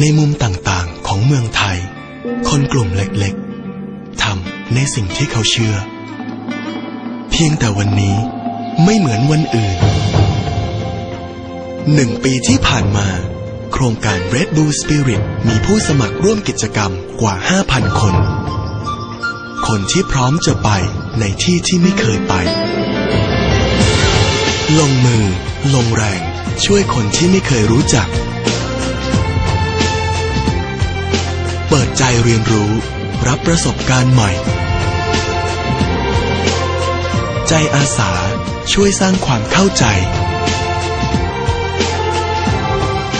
ในมุมต่างๆของเมืองไทย คนกลุ่มเล็กๆทำในสิ่งที่เขาเชื่อ เพียงแต่วันนี้ไม่เหมือนวันอื่นหนึ่งปีที่ผ่านมา โครงการ Red Bull Spirit มีผู้สมัครร่วมกิจกรรมกว่า 5,000 คน คนที่พร้อมจะไปในที่ที่ไม่เคยไป ลงมือ ลงแรง ช่วยคนที่ไม่เคยรู้จัก เปิดใจเรียนรู้ รับประสบการณ์ใหม่ ใจอาสาช่วยสร้างความเข้าใจ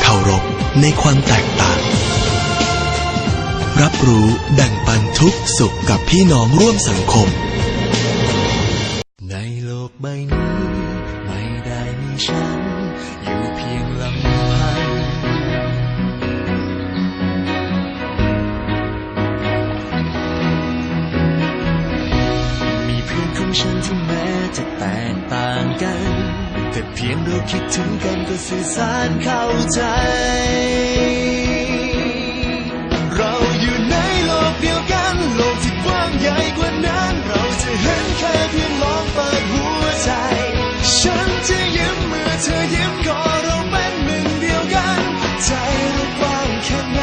เคารพในความแตกต่าง รับรู้แบ่งปันทุกสุขกับพี่น้องร่วมสังคม ในโลกใบนี้ ไม่ได้มีฉัน จะแตกต่างกัน แต่เพียงเราคิดถึงกันก็สื่อสารเข้าใจ เราอยู่ในโลกเดียวกัน โลกที่กว้างใหญ่กว่านั้น เราจะเห็นแค่เพียงลองเปิดหัวใจ ฉันจะยิ้มเมื่อเธอยิ้มก็เราเป็นหนึ่งเดียวกัน ใจเรากว้างแค่ไหน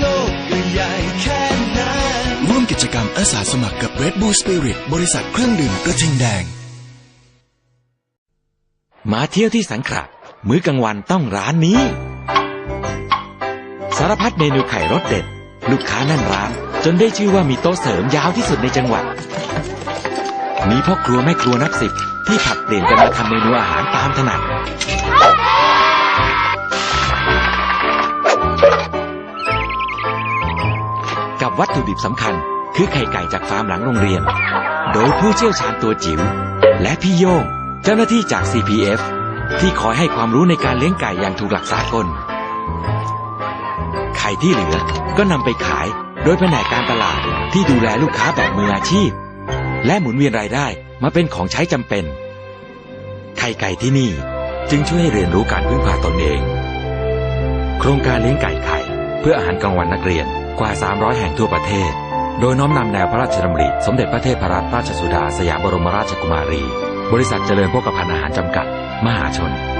โลกก็ใหญ่แค่นั้น ร่วมกิจกรรมอาสาสมัครกับ Red Bull Spirit บริษัทเครื่องดื่มกระทิงแดง มาเที่ยวที่สังขละมื้อกลางวันต้องร้านนี้ สารพัดเมนูไข่รสเด็ด ลูกค้าแน่นร้าน จนได้ชื่อว่ามีโต๊ะเสริมยาวที่สุดในจังหวัด มีพ่อครัวแม่ครัวนับสิบที่ผัดเปลี่ยนกันมาทำเมนูอาหารตามถนัดกับวัตถุดิบสำคัญ คือไข่ไก่จากฟาร์มหลังโรงเรียน โดยผู้เชี่ยวชาญตัวจิ๋วและพี่โย่ง เจ้าหน้าที่จาก CPF ที่คอยให้ความรู้ในการเลี้ยงไก่อย่างถูกหลักสากล ไข่ที่เหลือก็นำไปขายโดยแผนกการตลาดที่ดูแลลูกค้าแบบมืออาชีพ และหมุนเวียนรายได้มาเป็นของใช้จำเป็น ไข่ไก่ที่นี่จึงช่วยให้เรียนรู้การพึ่งพาตนเอง โครงการเลี้ยงไก่ไข่ เพื่ออาหารกลางวันนักเรียนกว่า 300 แห่งทั่วประเทศ โดยน้อมนำแนวพระราชดำริ สมเด็จพระเทพรัตนราชสุดาสยามบรมราชกุมารี บริษัทเจริญโภคภัณฑ์อาหารจำกัด มหาชน